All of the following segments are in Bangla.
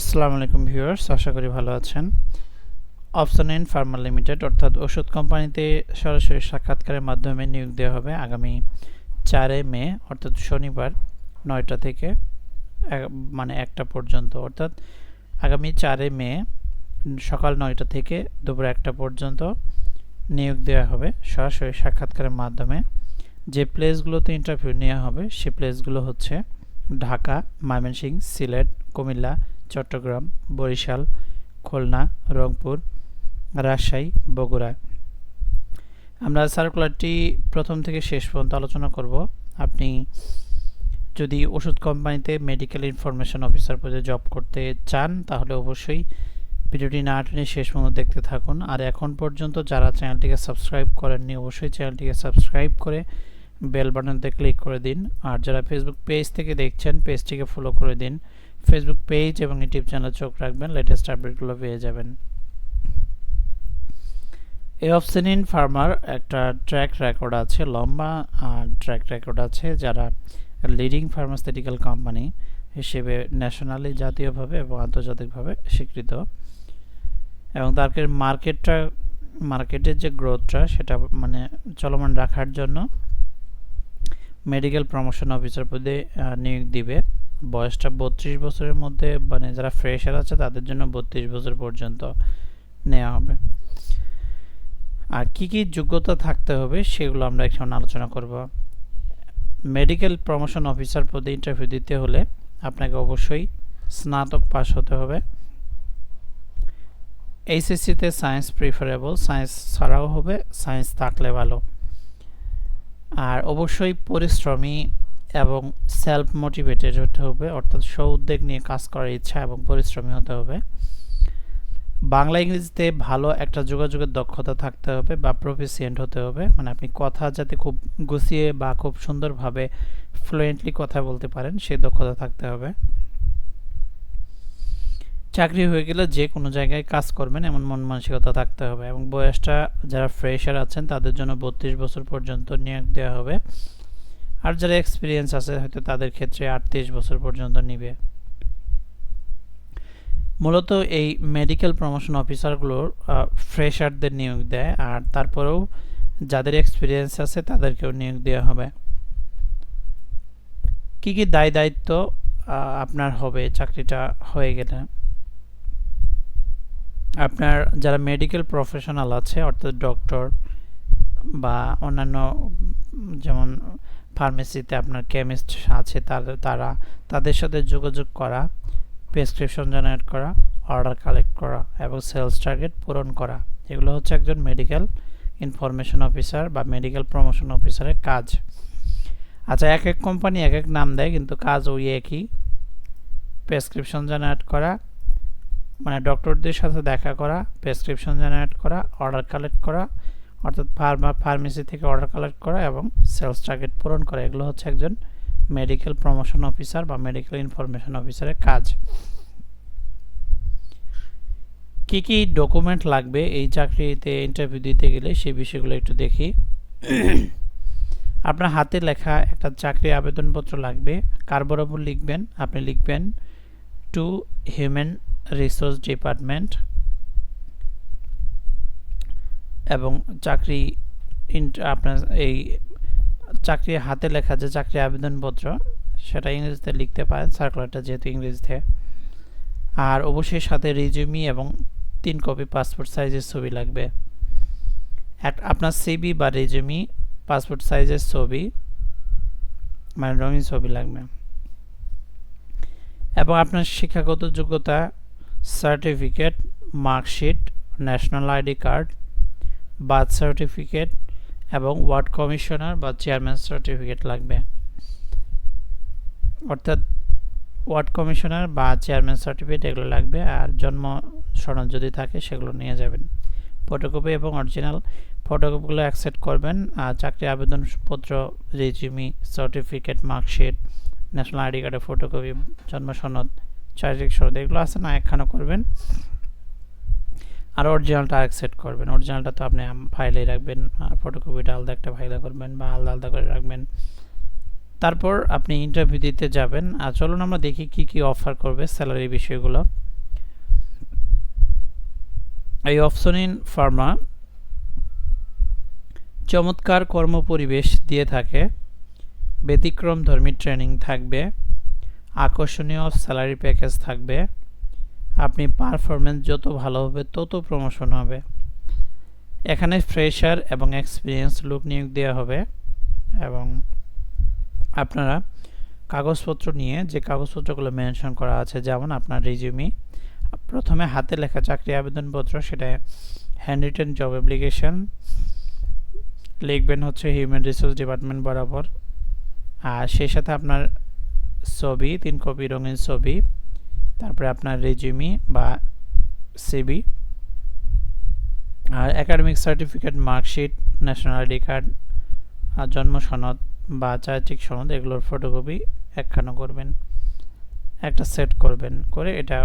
আসসালামু আলাইকুম ভিউয়ার্স, আশা করি ভালো আছেন। অপশন ইন ফার্মা লিমিটেড অর্থাৎ ওষুধ কোম্পানিতে সরাসরি সাক্ষাৎকারের মাধ্যমে নিয়োগ দেওয়া হবে আগামী চারে মে, অর্থাৎ শনিবার নয়টা থেকে মানে একটা পর্যন্ত, অর্থাৎ আগামী চারে মে, সকাল নয়টা থেকে দুপুর একটা পর্যন্ত নিয়োগ দেওয়া হবে সরাসরি সাক্ষাৎকারের মাধ্যমে। যে প্লেসগুলোতে ইন্টারভিউ নেওয়া হবে সে প্লেসগুলো হচ্ছে ঢাকা, ময়মনসিংহ, সিলেট, কুমিল্লা চট্টগ্রাম, বরিশাল, খুলনা, রংপুর, রাজশাহী, বগুড়া। আমরা সার্কুলারটি প্রথম থেকে শেষ পর্যন্ত আলোচনা করব। আপনি যদি ওষুধ কোম্পানিতে মেডিকেল ইনফরমেশন অফিসার পদে জব করতে চান, তাহলে অবশ্যই ভিডিওটি না টেনে শেষ পর্যন্ত দেখতে থাকুন। আর এখন পর্যন্ত যারা চ্যানেলটিকে সাবস্ক্রাইব করেননি, অবশ্যই চ্যানেলটিকে সাবস্ক্রাইব করে বেল বাটনতে ক্লিক করে দিন। আর যারা ফেসবুক পেজ থেকে দেখছেন পেজটিকে ফলো করে দিন। ফেসবুক পেজ এবং ইউটিউব চ্যানেলে চোখ রাখবেন লেটেস্ট আপডেটগুলো পেয়ে যাবেন। এই অপশনিন ফার্মার একটা ট্র্যাক রেকর্ড আছে, লম্বা ট্র্যাক রেকর্ড আছে, যারা লিডিং ফার্মাসিউটিক্যাল কোম্পানি হিসেবে ন্যাশনালি জাতীয়ভাবে এবং আন্তর্জাতিকভাবে স্বীকৃত। এবং তাদের মার্কেটটা মার্কেটের যে গ্রোথটা সেটা মানে চলমান রাখার জন্য মেডিকেল প্রমোশন অফিসার পদে নিয়োগ দিবে। বয়সটা বত্রিশ বছরের মধ্যে মানে যারা ফ্রেশার আছে তাদের জন্য বত্রিশ বছর পর্যন্ত নেওয়া হবে। আর কি কি যোগ্যতা থাকতে হবে সেগুলো আমরা এখন আলোচনা করব। মেডিকেল প্রমোশন অফিসার পদে ইন্টারভিউ দিতে হলে আপনাকে অবশ্যই স্নাতক পাস হতে হবে। এইচএসসিতে সায়েন্স প্রিফারেবল সায়েন্স ছাড়াও হবে সায়েন্স থাকলে ভালো। আর অবশ্যই পরিশ্রমী এবং সেলফ মোটিভেটেড হতে হবে, অর্থাৎ স্ব উদ্যোগ নিয়ে কাজ করার ইচ্ছা এবং পরিশ্রমী হতে হবে। বাংলা ইংরেজিতে ভালো একটা যোগাযোগের দক্ষতা থাকতে হবে বা প্রফিসিয়েন্ট হতে হবে। মানে আপনি কথা যাতে খুব গুছিয়ে বা খুব সুন্দরভাবে ফ্লুয়েন্টলি কথা বলতে পারেন, সেই দক্ষতা থাকতে হবে। চাকরি হয়ে গেলে যে কোনো জায়গায় কাজ করবেন, এমন মন মানসিকতা থাকতে হবে এবং বয়সটা যারা ফ্রেশার আছেন, তাদের জন্য বত্রিশ বছর পর্যন্ত নিয়োগ দেওয়া হবে। আর যারা এক্সপিরিয়েন্স আছে, হয়তো তাদের ক্ষেত্রে আটত্রিশ বছর পর্যন্ত নিবে। মূলত এই মেডিকেল প্রমোশন অফিসারগুলোর ফ্রেশারদের নিয়োগ দেয়, আর তারপরেও যাদের এক্সপিরিয়েন্স আছে, তাদেরকেও নিয়োগ দেওয়া হবে। কি কি দায় দায়িত্ব আপনার হবে, চাকরিটা হয়ে গেলে? আপনার যারা মেডিকেল প্রফেশনাল আছে, অর্থাৎ ডক্টর বা অন্যান্য, যেমন ফার্মেসিতে আপনার কেমিস্ট আছে, তারা তাদের সাথে যোগাযোগ করা প্রেসক্রিপশন জেনারেট করা অর্ডার কালেক্ট করা এবং সেলস টার্গেট পূরণ করা। এগুলো হচ্ছে একজন মেডিকেল ইনফরমেশন অফিসার বা মেডিকেল প্রমোশন অফিসারের কাজ। আচ্ছা এক এক কোম্পানি এক এক নাম দেয়, কিন্তু কাজ ওই একই। প্রেসক্রিপশন জেনারেট করা মানে ডক্টরদের সাথে দেখা করা প্রেসক্রিপশন জেনারেট করা অর্ডার কালেক্ট করা অর্থাৎ ফার্মা ফার্মেসি থেকে অর্ডার কালেক্ট করা এবং সেলস টার্গেট পূরণ করা, এগুলো হচ্ছে একজন মেডিকেল প্রমোশন অফিসার বা মেডিকেল ইনফরমেশন অফিসারের কাজ। কি কি ডকুমেন্ট লাগবে এই চাকরিতে ইন্টারভিউ দিতে গেলে সেই বিষয়গুলো একটু দেখি। আপনার হাতে লেখা একটা চাকরি আবেদনপত্র লাগবে কার বরাবর লিখবেন, আপনি লিখবেন টু হিউম্যান রিসোর্স ডিপার্টমেন্ট এবং চাকরি আপনার এই চাকরি হাতে লেখা যে চাকরি আবেদনপত্র, সেটা ইংরেজিতে লিখতে পারেন সার্কুলারটা যেহেতু ইংরেজিতে। আর অবশ্যই সাথে রিজিউমি এবং তিন কপি পাসপোর্ট সাইজের ছবি লাগবে। এক, আপনার সিবি বা রিজিউমি পাসপোর্ট সাইজের ছবি মানে রঙিন ছবি লাগবে। এবং আপনার শিক্ষাগত যোগ্যতা certificate marksheet national ID card birth certificate এবং ওয়ার্ড কমিশনার বা চেয়ারম্যান সার্টিফিকেট লাগবে। অর্থাৎ ওয়ার্ড কমিশনার বা চেয়ারম্যান সার্টিফিকেট এগুলো লাগবে আর জন্ম সনদ যদি থাকে সেগুলো নিয়ে যাবেন। ফটোকপি এবং অরিজিনাল ফটোকপিগুলো অ্যাকসেপ্ট করবেন, আর চাকরি আবেদনপত্র resume certificate, marksheet, national ID কার্ডের ফটোকপি, জন্ম সনদ, চারিত্রিক সনদ, এগুলো আছে না, একখানা করবেন। আর অরিজিনালটা অ্যাকসেপ্ট করবেন। অরিজিনালটা তো আপনি ফাইলেই রাখবেন, আর ফটোকপিটা আলাদা একটা ফাইলে করবেন বা আলাদা আলাদা করে রাখবেন। তারপর আপনি ইন্টারভিউ দিতে যাবেন। আর চলুন আমরা দেখি কি কি অফার করবে স্যালারি বিষয়গুলো। এই অপশন ইন ফার্মা চমৎকার কর্মপরিবেশ দিয়ে থাকে ব্যতিক্রম ধর্মী ট্রেনিং থাকবে, আকর্ষণীয় স্যালারি প্যাকেজ থাকবে আপনি পারফরমেন্স যত ভালো হবে, তত প্রমোশন হবে। এখানে ফ্রেশার এবং এক্সপিরিয়েন্স লোক নিয়োগ দেওয়া হবে এবং আপনারা কাগজপত্র নিয়ে যে কাগজপত্রগুলো মেনশন করা আছে, যেমন আপনার রিজিউমি প্রথমে হাতে লেখা চাকরি আবেদনপত্র, সেটা হ্যান্ড রিটেন জব অ্যাপ্লিকেশন লিখবেন হচ্ছে হিউম্যান রিসোর্স ডিপার্টমেন্ট বরাবর। আর সেই সাথে আপনার ছবি, তিন কপি রঙিন ছবি তারপরে আপনার রেজিউমি বা সিবি আর academic certificate marksheet national ID card আর জন্ম সনদ বা চারিত্রিক সনদ, এগুলোর ফটোকপি একখানা করবেন। একটা সেট করবেন, করে এটা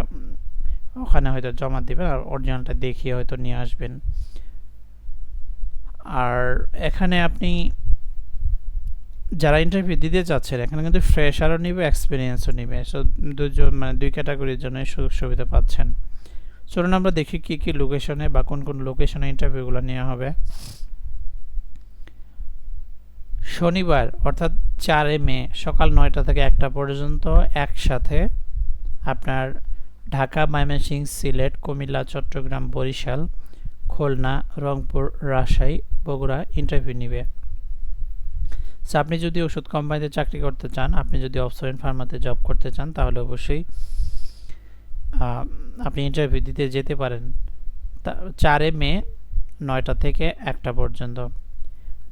ওখানে হয়তো জমা দেবেন আর অরিজিনালটা দেখিয়ে হয়তো নিয়ে আসবেন। আর এখানে আপনি যারা ইন্টারভিউ দিতে চাচ্ছেন এখানে কিন্তু ফ্রেশারও নিবে এক্সপিরিয়েন্সও নিবে। সো দুজন মানে দুই ক্যাটাগরির জন্য সুযোগ সুবিধা পাচ্ছেন। চলুন আমরা দেখি কি কি লোকেশনে বা কোন কোন লোকেশনে ইন্টারভিউগুলো নেওয়া হবে। শনিবার, অর্থাৎ চারে মে, সকাল নয়টা থেকে একটা পর্যন্ত একসাথে আপনার ঢাকা ময়মনসিংহ সিলেট, কুমিল্লা, চট্টগ্রাম, বরিশাল, খুলনা, রংপুর, রাজশাহী, বগুড়া ইন্টারভিউ নিবে। সো আপনি যদি ওষুধ কোম্পানিতে চাকরি করতে চান, আপনি যদি অফসরেন ফার্মাতে জব করতে চান, তাহলে অবশ্যই আপনি ইন্টারভিউ দিতে যেতে পারেন। চারে মে নয়টা থেকে একটা পর্যন্ত।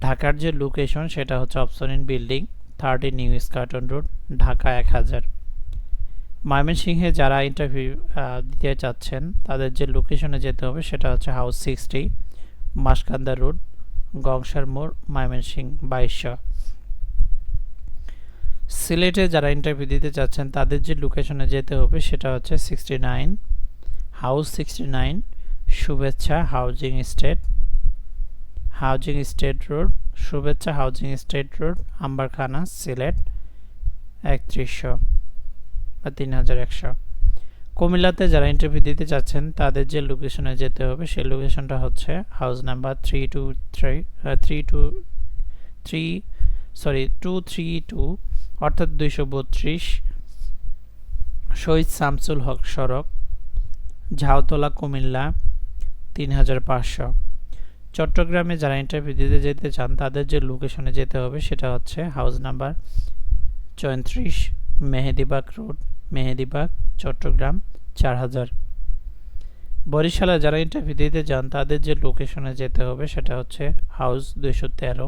ঢাকার যে লোকেশন সেটা হচ্ছে option building thirty new Eskaton road Dhaka এক হাজার। ময়মনসিংহে যারা ইন্টারভিউ দিতে চাচ্ছেন, তাদের যে লোকেশনে যেতে হবে, সেটা হচ্ছে হাউস সিক্সটি মাসকান্দা রোড গংসার মোড়, ময়মনসিংহ, বাইশশো। সিলেটে যারা ইন্টারভিউ দিতে চাচ্ছেন, তাদের যে লোকেশনে যেতে হবে সেটা হচ্ছে sixty nine house sixty nine Shuvechha housing estate housing estate road Shuvechha housing estate road Amberkhana, Sylhet, একত্রিশশো বা তিন হাজার একশো। কুমিল্লাতে যারা ইন্টারভিউ দিতে চাচ্ছেন, তাদের যে লোকেশনে যেতে হবে, সেই লোকেশনটা হচ্ছে house number three two three three two three sorry two three two অর্থাৎ দুইশো বত্রিশ, শহীদ শামসুল হক সড়ক, ঝাউতলা কুমিল্লা, তিন হাজার পাঁচশো। চট্টগ্রামে যারা ইন্টারভিউ দিতে যেতে চান, তাদের যে লোকেশনে যেতে হবে, সেটা হচ্ছে হাউস নাম্বার চৌত্রিশ মেহেদিবাগ রোড মেহেদিবাগ চট্টগ্রাম, চার হাজার। বরিশালে যারা ইন্টারভিউ দিতে যান, তাদের যে লোকেশনে যেতে হবে সেটা হচ্ছে হাউস দুইশো তেরো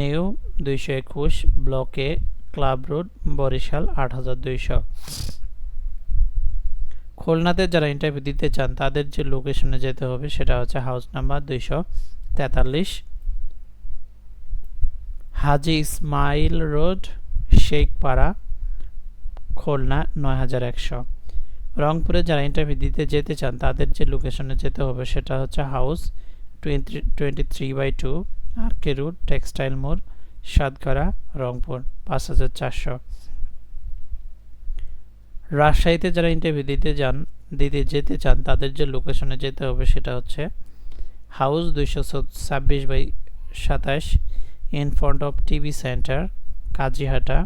নিউ দুইশো একুশ ব্লকে ক্লাব রোড বরিশাল আট হাজার দুইশো। খুলনাতে যারা ইন্টারভিউ দিতে চান, তাদের যে লোকেশনে যেতে হবে সেটা হচ্ছে হাউস নাম্বার দুইশো তেতাল্লিশ, হাজি ইসমাইল রোড শেখপাড়া খুলনা নয় হাজার একশো। রংপুরে যারা ইন্টারভিউ দিতে যেতে চান, তাদের যে লোকেশনে যেতে হবে সেটা হচ্ছে house twenty twenty three by two R K route textile মোড়, সাতগড়া, রংপুর, পাঁচ হাজার চারশো। রাজশাহীতে যারা ইন্টারভিউ দিতে যান, দিতে যেতে চান, তাদের যে লোকেশনে যেতে হবে সেটা হচ্ছে হাউস দুইশো ছাব্বিশ বাই সাতাশ in front of TV center Kazihata,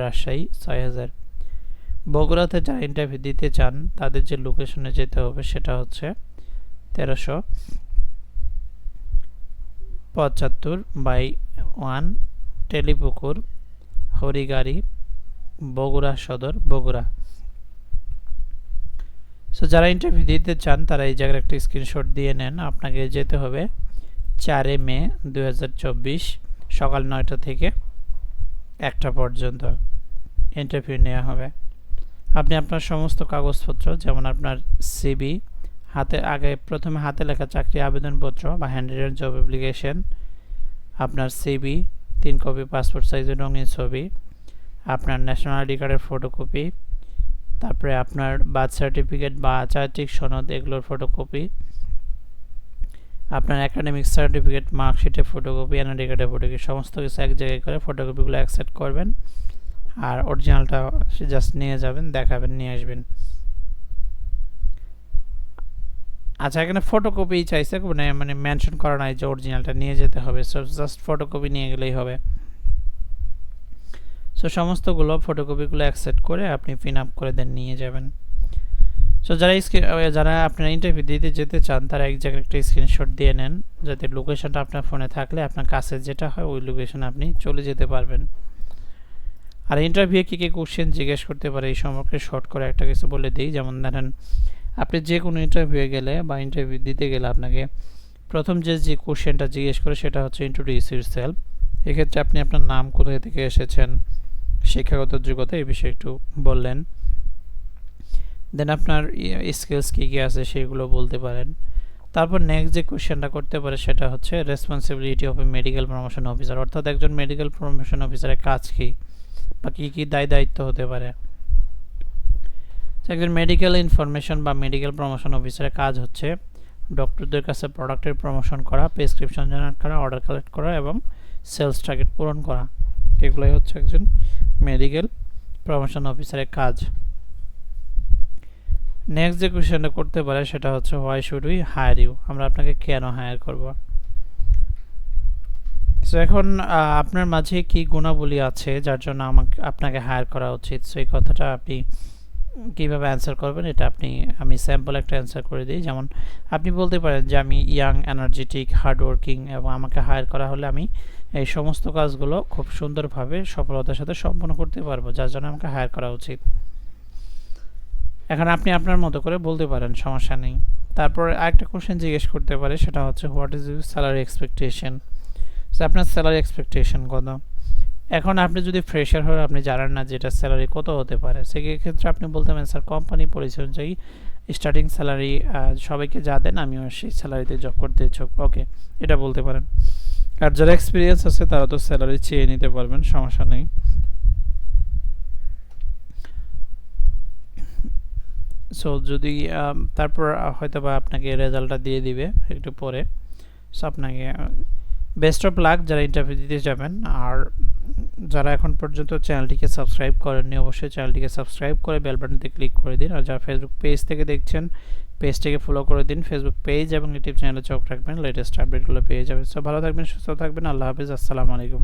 Rajshahi, ছয় হাজার। বগুড়াতে যারা ইন্টারভিউ দিতে চান, তাদের যে লোকেশনে যেতে হবে সেটা হচ্ছে তেরোশো পঁচাত্তর by one Telipukur Harigari, Bogura Sadar, Bogura. So যারা ইন্টারভিউ দিতে চান, তারা এই জায়গার একটা স্ক্রিনশট দিয়ে নেন। আপনাকে যেতে হবে চারে মে দু হাজার চব্বিশ সকাল নয়টা থেকে একটা পর্যন্ত ইন্টারভিউ নেওয়া হবে। আপনি আপনার সমস্ত কাগজপত্র, যেমন আপনার সিবি হাতে আগে প্রথমে হাতে লেখা চাকরি আবেদনপত্র বা হ্যান্ডরিটেন জব অ্যাপ্লিকেশন আপনার সিবি তিন কপি পাসপোর্ট সাইজের রঙিন ছবি, আপনার ন্যাশনাল আইডি কার্ডের ফটোকপি তারপরে আপনার বার্থ সার্টিফিকেট বা চারিত্রিক সনদ এগুলোর ফটোকপি আপনার একাডেমিক সার্টিফিকেট মার্কশিটের ফটোকপি এনআইডি কার্ডের ফটোকপি সমস্ত কিছু এক জায়গায় করে ফটোকপিগুলো অ্যাকসেপ্ট করবেন। আর অরিজিনালটা জাস্ট নিয়ে যাবেন, দেখাবেন, নিয়ে আসবেন। আচ্ছা এখানে ফটোকপি চাইছে মানে মানে মেনশন করা নাই যে অরিজিনালটা নিয়ে যেতে হবে। সো জাস্ট ফটোকপি নিয়ে গেলেই হবে। সো সমস্তগুলো ফটোকপিগুলো অ্যাকসেপ্ট করে আপনি পিন আপ করে দেন, নিয়ে যাবেন। সো যারা যারা আপনার ইন্টারভিউ দিতে যেতে চান, তারা এক জায়গায় একটা স্ক্রিনশট দিয়ে নেন, যাতে লোকেশনটা আপনার ফোনে থাকলে আপনার কাছে যেটা হয়, ওই লোকেশন আপনি চলে যেতে পারবেন। আর ইন্টারভিউ কী কী কোশ্চেন জিজ্ঞেস করতে পারে, এই সম্পর্কে শর্ট করে একটা কিছু বলে দিই। যেমন ধরেন, আপনি যে কোনো ইন্টারভিউয়ে গেলে বা ইন্টারভিউ দিতে গেলে আপনাকে প্রথম যে যে কোশ্চেনটা জিজ্ঞেস করে সেটা হচ্ছে ইন্ট্রোডিউস ইউর সেলফ এক্ষেত্রে আপনি আপনার নাম কোথায় থেকে এসেছেন, শিক্ষাগত যোগ্যতা এই বিষয়ে একটু বললেন। দেন আপনার স্কিলস কী কী আছে সেগুলো বলতে পারেন। তারপর নেক্সট যে কোয়েশ্চেনটা করতে পারে সেটা হচ্ছে responsibility of a medical promotion officer অর্থাৎ একজন মেডিকেল প্রমোশন অফিসারের কাজ কী? বা কী কী দায় দায়িত্ব হতে পারে। একজন মেডিকেল ইনফরমেশন বা মেডিকেল প্রমোশন অফিসারের কাজ হচ্ছে ডক্টরদের কাছে প্রোডাক্টের প্রমোশন করা প্রেসক্রিপশন জেনারেট করা অর্ডার কালেক্ট করা এবং সেলস টার্গেট পূরণ করা। এগুলোই হচ্ছে একজন মেডিকেল প্রমোশন অফিসারের কাজ। নেক্সট যে কোয়েশ্চেনটা করতে পারে সেটা হচ্ছে why should we hire you আমরা আপনাকে কেন হায়ার করব? সো এখন আপনার মাঝে কি গুণাবলী আছে যার জন্য আমাকে, আপনাকে হায়ার করা উচিত? সো এই কথাটা আপনি কীভাবে অ্যান্সার করবেন? এটা আপনি, আমি স্যাম্পল একটা অ্যান্সার করে দিই। যেমন, আপনি বলতে পারেন যে, আমি ইয়াং এনার্জেটিক হার্ডওয়ার্কিং এবং আমাকে হায়ার করা হলে আমি এই সমস্ত কাজগুলো খুব সুন্দরভাবে, সফলতার সাথে সম্পন্ন করতে পারব, যার জন্য আমাকে হায়ার করা উচিত। এখন আপনি আপনার মতো করে বলতে পারেন, সমস্যা নেই। তারপর আরেকটা কোশ্চেন জিজ্ঞেস করতে পারে, সেটা হচ্ছে what is your salary expectation আপনার স্যালারি এক্সপেকটেশন কত? এখন আপনি যদি ফ্রেশার হন আপনি জানেন না যে এটা স্যালারি কত হতে পারে, সেক্ষেত্রে আপনি বলতে পারেন, স্যার কোম্পানি পলিসি অনুযায়ী স্টার্টিং স্যালারি সবাইকে যা দেন আমিও সেই স্যালারিতে জব করতে ইচ্ছুক। ওকে এটা বলতে পারেন। আর যারা এক্সপিরিয়েন্স আছে, তারা তো স্যালারি চেয়ে নিতে পারবেন, সমস্যা নেই। সো যদি তারপর হয়তো বা আপনাকে রেজাল্টটা দিয়ে দিবে একটু পরে সো আপনাকে বেস্ট অফ লাক যারা ইন্টারভিউ দিতে যাবেন। আর যারা এখন পর্যন্ত চ্যানেলটিকে সাবস্ক্রাইব করেননি, অবশ্যই চ্যানেলটিকে সাবস্ক্রাইব করে বেল বাটনতে ক্লিক করে দিন। আর যারা ফেসবুক পেজ থেকে দেখছেন পেজটিকে ফলো করে দিন। ফেসবুক পেজ এবং ইউটিউব চ্যানেলে চোখ রাখবেন। লেটেস্ট আপডেটগুলো পেয়ে যাবেন। সো ভালো থাকবেন, সুস্থ থাকবেন। আল্লাহ হাফিজ। আসসালামু আলাইকুম।